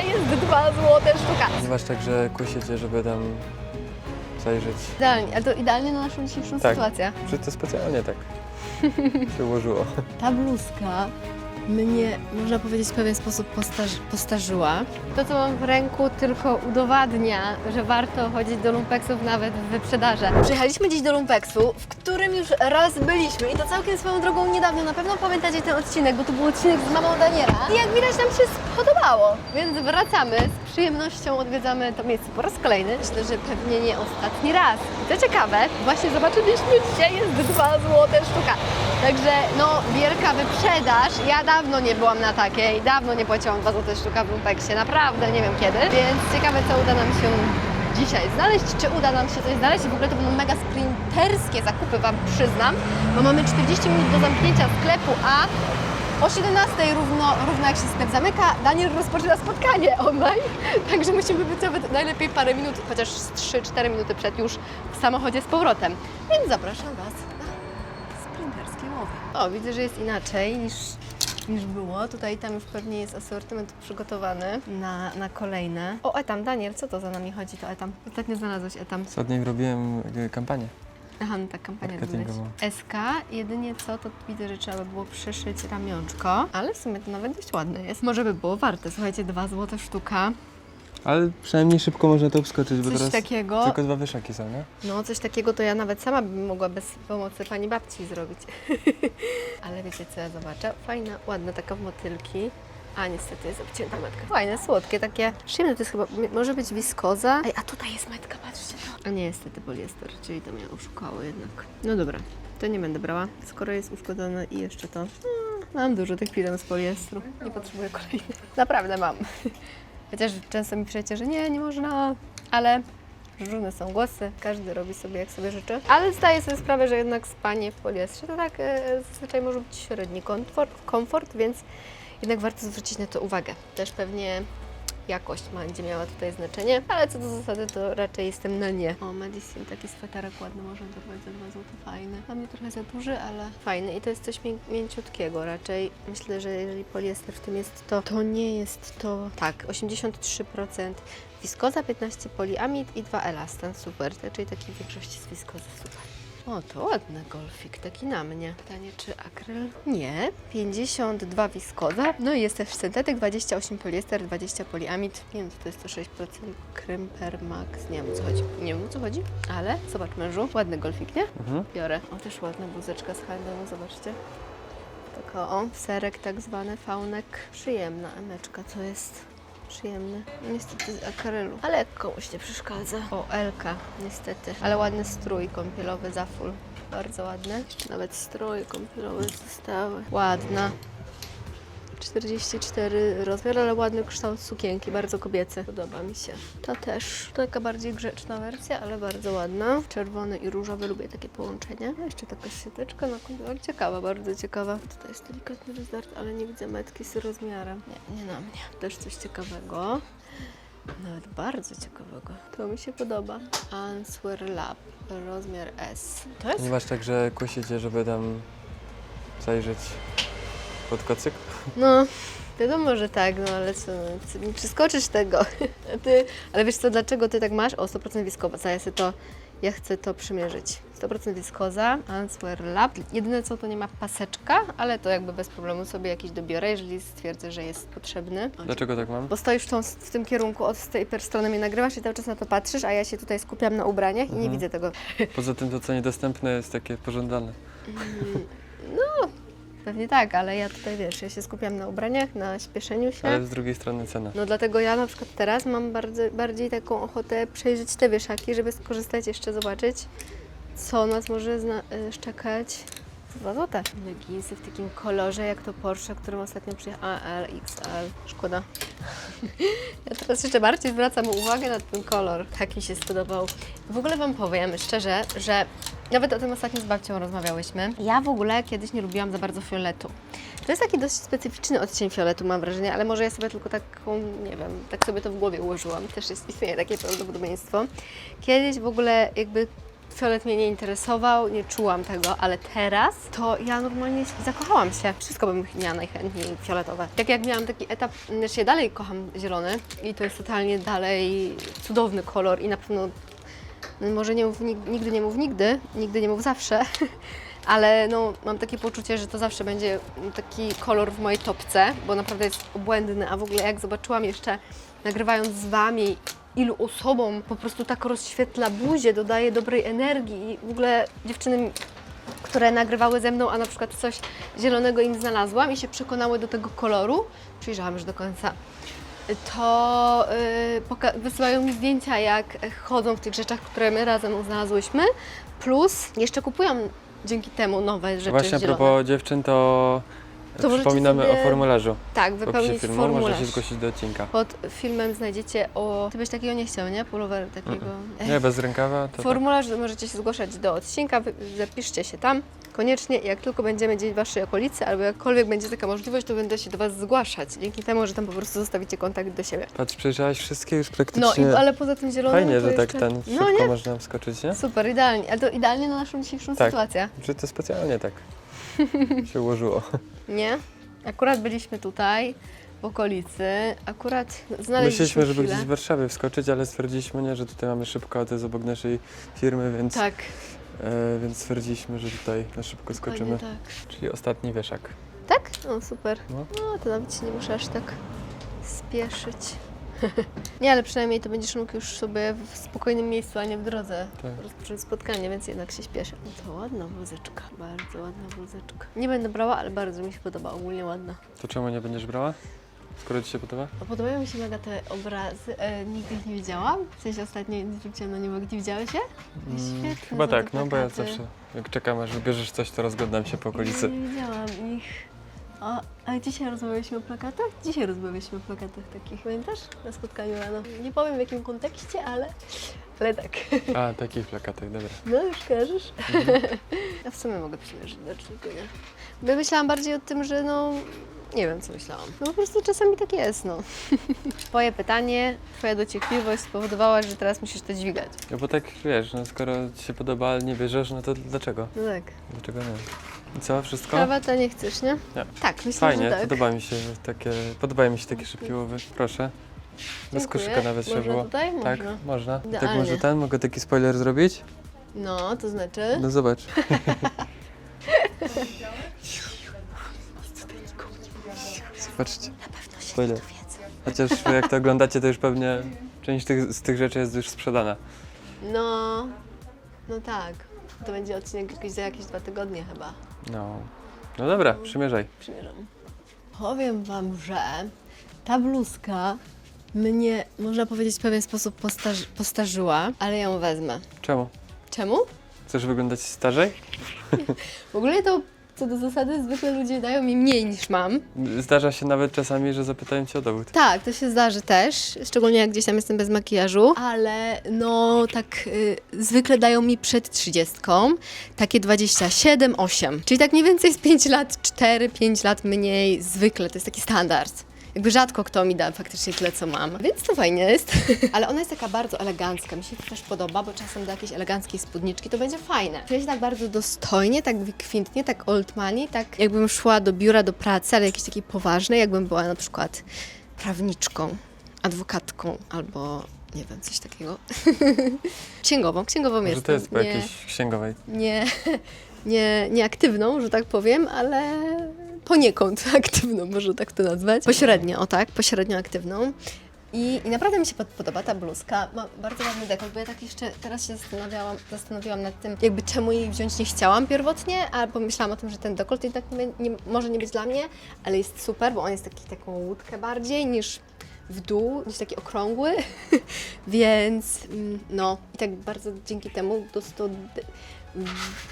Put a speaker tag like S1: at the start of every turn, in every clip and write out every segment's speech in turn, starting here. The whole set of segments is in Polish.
S1: jest 2 złote sztuka.
S2: Zwłaszcza tak, że kusicie, żeby tam zajrzeć.
S1: Idealnie, ale to idealnie na naszą dzisiejszą
S2: Tak.
S1: sytuację.
S2: Że to specjalnie tak się ułożyło.
S1: Ta bluzka mnie, można powiedzieć, w pewien sposób postarzy, postarzyła. To, co mam w ręku, tylko udowadnia, że warto chodzić do lumpeksów nawet w wyprzedaży. Przyjechaliśmy dziś do lumpeksu, w którym już raz byliśmy i to całkiem swoją drogą niedawno. Na pewno pamiętacie ten odcinek, bo to był odcinek z mamą Daniela. I jak widać nam się spodobało, więc wracamy. Przyjemnością odwiedzamy to miejsce po raz kolejny. Myślę, że pewnie nie ostatni raz. I to ciekawe, właśnie zobaczyliśmy dzisiaj jest 2 złote sztuka. Także no, wielka wyprzedaż. Ja dawno nie byłam na takiej, dawno nie płaciłam 2 złote sztuka w lumpeksie, naprawdę nie wiem kiedy. Więc ciekawe, co uda nam się dzisiaj znaleźć, czy uda nam się coś znaleźć. W ogóle to będą mega sprinterskie zakupy, Wam przyznam, bo mamy 40 minut do zamknięcia sklepu, a o 17 równo, równo jak się sklep zamyka, Daniel rozpoczyna spotkanie online, także musimy być nawet najlepiej parę minut, chociaż z 3-4 minuty przed już w samochodzie z powrotem. Więc zapraszam Was na sprinterskie łowy. O, widzę, że jest inaczej niż, niż było. Tutaj tam już pewnie jest asortyment przygotowany na, na kolejne. O, etam, Daniel, co to za nami chodzi, to etam? Ostatnio znalazłeś etam.
S2: Ostatnio robiłem y, kampanię.
S1: Aha, no tak, kampania. SK, jedynie co, to widzę, że trzeba by było przyszyć ramionczko, ale w sumie to nawet dość ładne jest. Może by było warte, słuchajcie, 2 złote sztuka,
S2: Ale przynajmniej szybko można to obskoczyć, bo
S1: coś
S2: teraz
S1: takiego.
S2: tylko dwa wyszaki są, nie?
S1: No, coś takiego to ja nawet sama bym mogła bez pomocy pani babci zrobić. Ale wiecie co ja zobaczę? Fajna, ładna taka w motylki. A niestety jest obcięta metka. Fajne, słodkie, takie przyjemne. To jest chyba, m- może być wiskoza. Ej, a tutaj jest metka, patrzcie to. A nie, niestety poliester, czyli to mnie oszukało jednak. No dobra, to nie będę brała. Skoro jest uszkodzone i jeszcze to... No, mam dużo tych pilem z poliestru. Nie potrzebuję kolejnych. Naprawdę mam. Chociaż często mi przyjacie, że nie, nie można, ale Różne są głosy, każdy robi sobie jak sobie życzy. Ale zdaję sobie sprawę, że jednak spanie w poliestrze to tak e, zazwyczaj może być średni komfort, komfort, więc jednak warto zwrócić na to uwagę. Też pewnie jakość będzie miała tutaj znaczenie, ale co do zasady to raczej jestem na nie. O, Medicine, taki sweterek ładny, można dorwać za 2 zł, fajny. Dla mnie trochę za duży, ale fajny i to jest coś mię- mięciutkiego raczej. Myślę, że jeżeli poliester w tym jest, to to nie jest to... Tak, 83% wiskoza, 15 poliamid i 2 elastan, super. Czyli taki w większości z wiskozy, super. O, to ładny golfik, taki na mnie. Pytanie, czy akryl? Nie. 52 wiskoza. No i jest też syntetyk, 28 poliester, 20 poliamid. Nie wiem, co to jest to 6% Krymper Max. Nie wiem, o co chodzi. Nie wiem, o co chodzi, ale zobacz mężu. Ładny golfik, nie?
S2: Mhm.
S1: Biorę. O, też ładna bluzeczka z handlem, zobaczcie. Taka o, serek tak zwany, faunek. Przyjemna emeczka, co jest przyjemny. Niestety z akrylu, ale komuś nie przeszkadza. O, Elka, niestety. Ale ładny strój kąpielowy za full. Bardzo ładny. Nawet stroje kąpielowe zostały. Ładna. 44 rozmiar, ale ładny kształt sukienki, bardzo kobiecy. Podoba mi się. To też taka bardziej grzeczna wersja, ale bardzo ładna. Czerwony i różowy, lubię takie połączenie. Jeszcze taka siateczka na kąpielowie. Ciekawa, bardzo ciekawa. Tutaj jest delikatny rozdart, ale nie widzę metki z rozmiarem. Nie, nie na mnie. Też coś ciekawego. Nawet bardzo ciekawego. To mi się podoba. Answer Lab, rozmiar S. To jest
S2: Ponieważ tak, że kusicie, żeby tam zajrzeć pod kocyk.
S1: No, wiadomo, że tak, no ale co, co nie przeskoczysz tego. A Ty, ale wiesz co, dlaczego ty tak masz? O, 100% wiskoza, ja, sobie to, ja chcę to przymierzyć. 100% wiskoza, Answer Lab. Jedyne co, to nie ma paseczka, ale to jakby bez problemu sobie jakiś dobiorę, jeżeli stwierdzę, że jest potrzebny.
S2: Dlaczego tak mam?
S1: Bo stoisz w, tą, w tym kierunku, od tej per strony mnie nagrywasz i cały czas na to patrzysz, a ja się tutaj skupiam na ubraniach i nie
S2: Mhm.
S1: widzę tego.
S2: Poza tym to, co niedostępne, jest takie pożądane.
S1: Pewnie tak, ale ja tutaj, wiesz, ja się skupiam na ubraniach, na śpieszeniu się.
S2: Ale z drugiej strony cena.
S1: No dlatego ja na przykład teraz mam bardzo, bardziej taką ochotę przejrzeć te wieszaki, żeby skorzystać jeszcze, zobaczyć, co nas może zna- y, szczekać. Dwa złote. Leginsy w takim kolorze, jak to Porsche, którym ostatnio przyjechał AL, XL. Szkoda. Ja teraz jeszcze bardziej zwracam uwagę na ten kolor. Tak mi się spodobał. W ogóle Wam powiem szczerze, że nawet o tym ostatnio z babcią rozmawiałyśmy. Ja w ogóle kiedyś nie lubiłam za bardzo fioletu. To jest taki dość specyficzny odcień fioletu, mam wrażenie, ale może ja sobie tylko taką, nie wiem, tak sobie to w głowie ułożyłam. Też jest, istnieje takie prawdopodobieństwo. Kiedyś w ogóle jakby Fiolet mnie nie interesował, nie czułam tego, ale teraz to ja normalnie zakochałam się. Wszystko bym miała najchętniej fioletowe. Tak jak miałam taki etap, znaczy ja dalej kocham zielony i to jest totalnie dalej cudowny kolor i na pewno no może nie mów, nig- nigdy nie mów nigdy, nigdy nie mów zawsze, ale no, mam takie poczucie, że to zawsze będzie taki kolor w mojej topce, bo naprawdę jest obłędny, a w ogóle jak zobaczyłam jeszcze nagrywając z Wami, ilu osobom po prostu tak rozświetla buzię, dodaje dobrej energii i w ogóle dziewczyny które nagrywały ze mną, a na przykład coś zielonego im znalazłam i się przekonały do tego koloru, przyjrzałam już do końca, to yy, wysyłają mi zdjęcia, jak chodzą w tych rzeczach, które my razem znalazłyśmy, plus jeszcze kupują dzięki temu nowe rzeczy
S2: Właśnie a propos dziewczyn, to,
S1: To
S2: przypominamy
S1: sobie
S2: o formularzu.
S1: Tak, wypełnić
S2: filmu można
S1: formularz.
S2: się zgłosić do odcinka.
S1: Pod filmem znajdziecie o... Ty byś takiego nie chciał, nie? Pullover takiego...
S2: Nie, bez rękawa to tak.
S1: Formularz możecie się zgłaszać do odcinka, zapiszcie się tam. Koniecznie, jak tylko będziemy gdzieś w Waszej okolicy, albo jakkolwiek będzie taka możliwość, to będę się do Was zgłaszać. Dzięki temu, że tam po prostu zostawicie kontakt do siebie.
S2: Patrz, przejrzałaś wszystkie już
S1: No,
S2: praktycznie.
S1: i, ale poza tym zielonym
S2: Fajnie,
S1: to
S2: że tak
S1: jeszcze...
S2: ten
S1: No
S2: szybko
S1: nie?
S2: można wskoczyć, nie?
S1: Super, idealnie. Ale to idealnie na naszą dzisiejszą
S2: Tak.
S1: sytuację.
S2: Że to specjalnie tak się ułożyło.
S1: Nie? Akurat byliśmy tutaj, w okolicy. Akurat znaleźliśmy
S2: Myśleliśmy, żeby
S1: chwilę.
S2: gdzieś w Warszawie wskoczyć, ale stwierdziliśmy, nie, że tutaj mamy szybko, a to jest obok naszej firmy, więc,
S1: Tak,
S2: e, więc stwierdziliśmy, że tutaj na szybko skoczymy.
S1: dokładnie tak.
S2: Czyli ostatni wieszak.
S1: Tak? No super.
S2: No.
S1: No to nawet się nie muszę aż tak spieszyć. nie, ale przynajmniej to będziesz mógł już sobie w spokojnym miejscu, a nie w drodze
S2: Tak.
S1: rozpocząć spotkanie, więc jednak się spieszę. No to ładna bluzeczka, bardzo ładna bluzeczka. Nie będę brała, ale bardzo mi się podoba, ogólnie ładna.
S2: To czemu nie będziesz brała? Skoro ci się podoba?
S1: A podobają mi się mega te obrazy, e, nigdy ich nie widziałam. W sensie ostatnio zwróciłam na nie uwagę, nie widziałeś je? Świetne
S2: chyba
S1: są te
S2: tak, no bo ja
S1: plakaty.
S2: zawsze, jak czekam aż wybierzesz coś, to rozglądam się po okolicy.
S1: Nie widziałam ich. O, a dzisiaj rozmawialiśmy o plakatach? Dzisiaj rozmawialiśmy o plakatach takich, pamiętasz? Na spotkaniu rano. Nie powiem w jakim kontekście, ale, ale tak.
S2: A, takich plakatach, dobra.
S1: No już kojarzysz? Ja w sumie mogę przymierzyć, dlaczego nie? Bo ja myślałam bardziej o tym, że no... Nie wiem, co myślałam. No po prostu czasami tak jest, no. Twoje pytanie, twoja dociekliwość spowodowała, że teraz musisz to dźwigać.
S2: No bo tak, wiesz, no skoro ci się podoba, ale nie bierzesz, no to dlaczego?
S1: No tak.
S2: Dlaczego nie? I co, wszystko?
S1: Krawata nie chcesz, nie?
S2: Nie.
S1: Tak, myślę,
S2: Fajnie,
S1: że tak.
S2: podoba mi się takie, podobają mi się takie szybkie łowy. Proszę. Bez
S1: Dziękuję.
S2: koszyka nawet
S1: Można
S2: było.
S1: tutaj?
S2: Tak,
S1: Można.
S2: można. Tak
S1: Idealnie.
S2: może ten, mogę taki spoiler zrobić?
S1: No, to znaczy?
S2: No zobacz. Zobaczcie.
S1: Na pewno się
S2: Spoiler.
S1: dowiedzą.
S2: Chociaż jak to oglądacie, to już pewnie część tych, z tych rzeczy jest już sprzedana.
S1: No, no tak. To będzie odcinek jakiś za jakieś dwa tygodnie chyba.
S2: No. No dobra, przymierzaj.
S1: Przymierzam. Powiem Wam, że ta bluzka mnie, można powiedzieć, w pewien sposób postarzy, postarzyła, ale ją wezmę.
S2: Czemu?
S1: Czemu?
S2: Chcesz wyglądać starzej?
S1: W ogóle to, co do zasady, zwykle ludzie dają mi mniej niż mam.
S2: Zdarza się nawet czasami, że zapytają cię o dowód.
S1: Tak, to się zdarzy też, szczególnie jak gdzieś tam jestem bez makijażu, ale no tak y, zwykle dają mi przed 30, takie 27, 8, czyli tak mniej więcej z 5 lat, 4-5 lat mniej zwykle, to jest taki standard. Jakby rzadko kto mi da faktycznie tyle, co mam, więc to fajnie jest. Ale ona jest taka bardzo elegancka, mi się to też podoba, bo czasem do jakiejś eleganckiej spódniczki to będzie fajne. Czuję się tak bardzo dostojnie, tak wykwintnie, tak old money, tak jakbym szła do biura, do pracy, ale jakiejś takiej poważnej, jakbym była na przykład prawniczką, adwokatką albo nie wiem, coś takiego. księgową, księgową
S2: Może
S1: jestem.
S2: to jest po
S1: nie,
S2: jakiejś księgowej.
S1: nie, nie, nie aktywną, że tak powiem, ale poniekąd aktywną, może tak to nazwać. Pośrednio, o tak, pośrednio aktywną. I, I naprawdę mi się pod- podoba ta bluzka. Ma bardzo ładny dekolt, bo ja tak jeszcze teraz się zastanawiałam, zastanowiłam nad tym, jakby czemu jej wziąć nie chciałam pierwotnie, ale pomyślałam o tym, że ten dekolt jednak nie, nie, może nie być dla mnie, ale jest super, bo on jest taki taką łódkę bardziej niż w dół, niż taki okrągły, więc mm, no i tak bardzo dzięki temu to, d-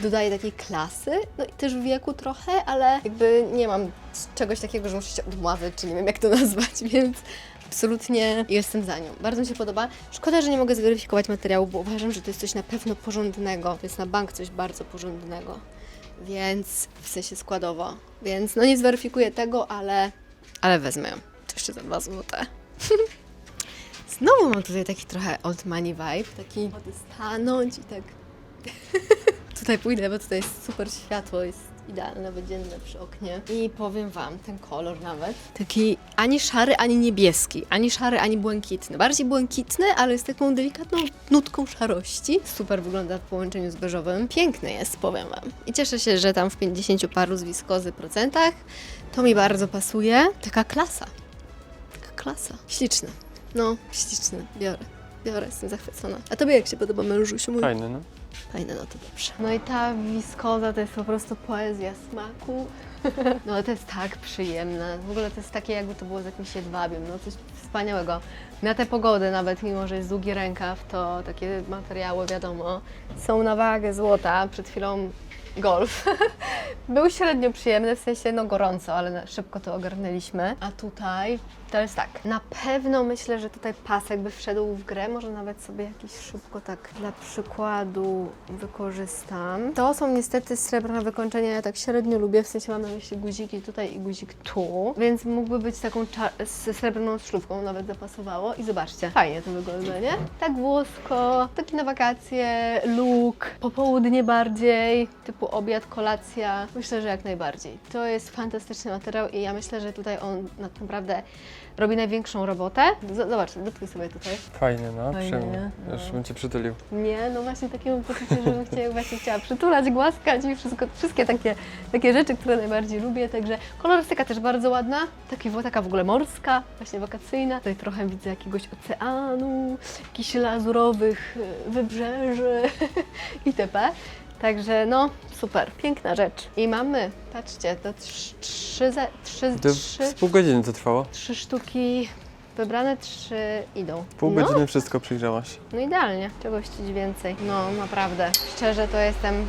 S1: dodaje takiej klasy, no i też wieku trochę, ale jakby nie mam czegoś takiego, że muszę się odmławiać, czy nie wiem jak to nazwać, więc absolutnie jestem za nią. Bardzo mi się podoba. Szkoda, że nie mogę zweryfikować materiału, bo uważam, że to jest coś na pewno porządnego. To jest na bank coś bardzo porządnego, więc w sensie składowo. Więc no nie zweryfikuję tego, ale, ale wezmę ją. Jeszcze za dwa złote. Znowu mam tutaj taki trochę old money vibe, taki stanąć i tak tutaj pójdę, bo tutaj jest super światło, jest idealne, dzienne przy oknie. I powiem Wam, ten kolor nawet, taki ani szary, ani niebieski, ani szary, ani błękitny. Bardziej błękitny, ale z taką delikatną nutką szarości. Super wygląda w połączeniu z beżowym. Piękny jest, powiem Wam. I cieszę się, że tam w 50 paru z wiskozy procentach to mi bardzo pasuje. Taka klasa. Klasa. Śliczny. No, śliczny. Biorę. Biorę, jestem zachwycona. A tobie jak się podoba mężusiu mój?
S2: Fajny, no.
S1: Fajne, no to dobrze. No i ta wiskoza to jest po prostu poezja smaku. No to jest tak przyjemne. W ogóle to jest takie, jakby to było z jakimś jedwabiem. No coś wspaniałego. Na tę pogodę nawet, mimo że jest długi rękaw, to takie materiały, wiadomo, są na wagę złota. Przed chwilą golf. Był średnio przyjemny, w sensie no gorąco, ale szybko to ogarnęliśmy. A tutaj to jest tak. Na pewno myślę, że tutaj pasek by wszedł w grę. Może nawet sobie jakiś szybko tak dla przykładu wykorzystam. To są niestety srebrne wykończenia, ja tak średnio lubię, w sensie mam na myśli guziki tutaj i guzik tu, więc mógłby być taką z srebrną szlufką, nawet zapasowało. I zobaczcie, fajnie to wygląda, nie? Tak włosko, taki na wakacje, look, popołudnie bardziej, typu obiad, kolacja. Myślę, że jak najbardziej. To jest fantastyczny materiał i ja myślę, że tutaj on tak naprawdę robi największą robotę. Z- Zobacz, dotknij sobie tutaj.
S2: Fajny, no.
S1: Fajny,
S2: Przyjemny.
S1: no.
S2: Już bym cię przytulił.
S1: Nie, no właśnie takie mam poczucie, że bym chciała, właśnie chciała przytulać, głaskać i wszystko, wszystkie takie, takie rzeczy, które najbardziej lubię. Także kolorystyka też bardzo ładna, taki, taka w ogóle morska, właśnie wakacyjna. Tutaj trochę widzę jakiegoś oceanu, jakichś lazurowych y, wybrzeży itp. Także no, super, piękna rzecz. I mamy, patrzcie, to trz- trzy, trzy, trzy,
S2: z pół godziny to trwało.
S1: trzy sztuki wybrane, trzy idą.
S2: Pół
S1: no,
S2: godziny wszystko przyjrzałaś.
S1: no idealnie, czego chcieć więcej. No naprawdę, szczerze to jestem,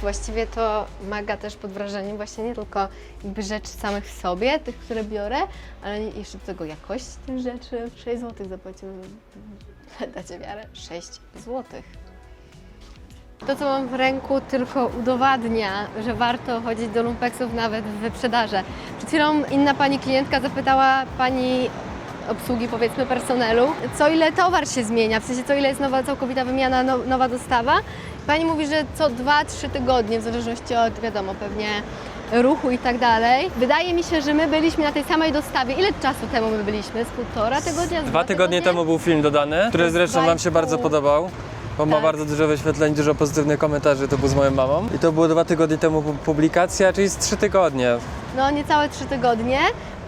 S1: właściwie to mega też pod wrażeniem właśnie nie tylko jakby rzeczy samych w sobie, tych, które biorę, ale jeszcze do tego jakość tych rzeczy. 6 zł zapłaciłem, dacie wiarę, 6 zł. To, co mam w ręku, tylko udowadnia, że warto chodzić do lumpeksów nawet w wyprzedaży. Przed chwilą inna pani klientka zapytała pani obsługi, powiedzmy, personelu, co ile towar się zmienia, w sensie co ile jest nowa całkowita wymiana, no, nowa dostawa. Pani mówi, że co 2-3 tygodnie, w zależności od, wiadomo, pewnie ruchu i tak dalej. Wydaje mi się, że my byliśmy na tej samej dostawie. Ile czasu temu my byliśmy? Z półtora tygodnia? Z
S2: Dwa tygodnie temu był film dodany, który zresztą Wam się bardzo podobał. Bo ma
S1: Tak.
S2: bardzo dużo wyświetleń, dużo pozytywnych komentarzy, to był z moją mamą. I to było dwa tygodnie temu pu- publikacja, czyli z trzy tygodnie.
S1: No niecałe trzy tygodnie,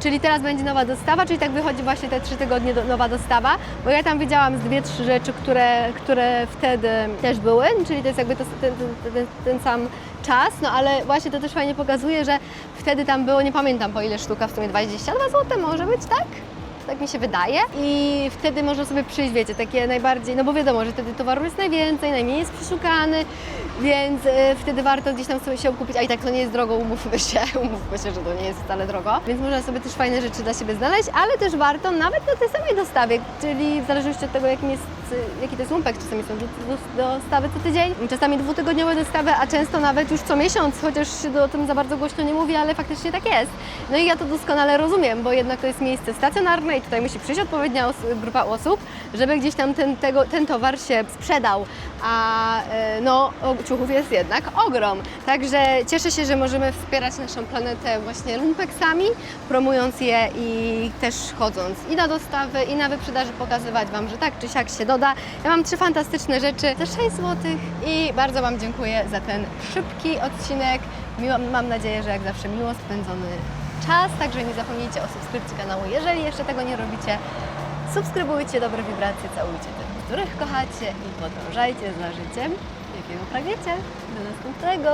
S1: czyli teraz będzie nowa dostawa, czyli tak wychodzi właśnie te trzy tygodnie do, nowa dostawa, bo ja tam widziałam z dwie, trzy rzeczy, które, które wtedy też były, czyli to jest jakby to, ten, ten, ten, ten sam czas, no ale właśnie to też fajnie pokazuje, że wtedy tam było, nie pamiętam po ile sztuka, w sumie 22 zł może być, tak? Tak mi się wydaje. I wtedy można sobie przyjść, wiecie, takie najbardziej, no bo wiadomo, że wtedy towaru jest najwięcej, najmniej jest przeszukany, więc e, wtedy warto gdzieś tam sobie się kupić, a i tak to nie jest drogo, umówmy się, umówmy się, że to nie jest wcale drogo. Więc można sobie też fajne rzeczy dla siebie znaleźć, ale też warto nawet na tej samej dostawie, czyli w zależności od tego, jakim jest, e, jaki to jest lumpek, czasami są do- do- dostawy co tydzień, czasami dwutygodniowe dostawy, a często nawet już co miesiąc, chociaż się o tym za bardzo głośno nie mówi, ale faktycznie tak jest. No i ja to doskonale rozumiem, bo jednak to jest miejsce stacjonarne i tutaj musi przyjść odpowiednia os- grupa osób, żeby gdzieś tam ten, tego, ten towar się sprzedał. A e, no, ciuchów jest jednak ogrom. Także cieszę się, że możemy wspierać naszą planetę właśnie lumpeksami, promując je i też chodząc i na dostawy, i na wyprzedaży pokazywać Wam, że tak czy siak się doda. Ja mam trzy fantastyczne rzeczy za 6 zł i bardzo Wam dziękuję za ten szybki odcinek. Miło, mam nadzieję, że jak zawsze miło spędzony czas, także nie zapomnijcie o subskrypcji kanału, jeżeli jeszcze tego nie robicie. Subskrybujcie dobre wibracje, całujcie tych, których kochacie i podążajcie za życiem, jakiego pragniecie. Do następnego!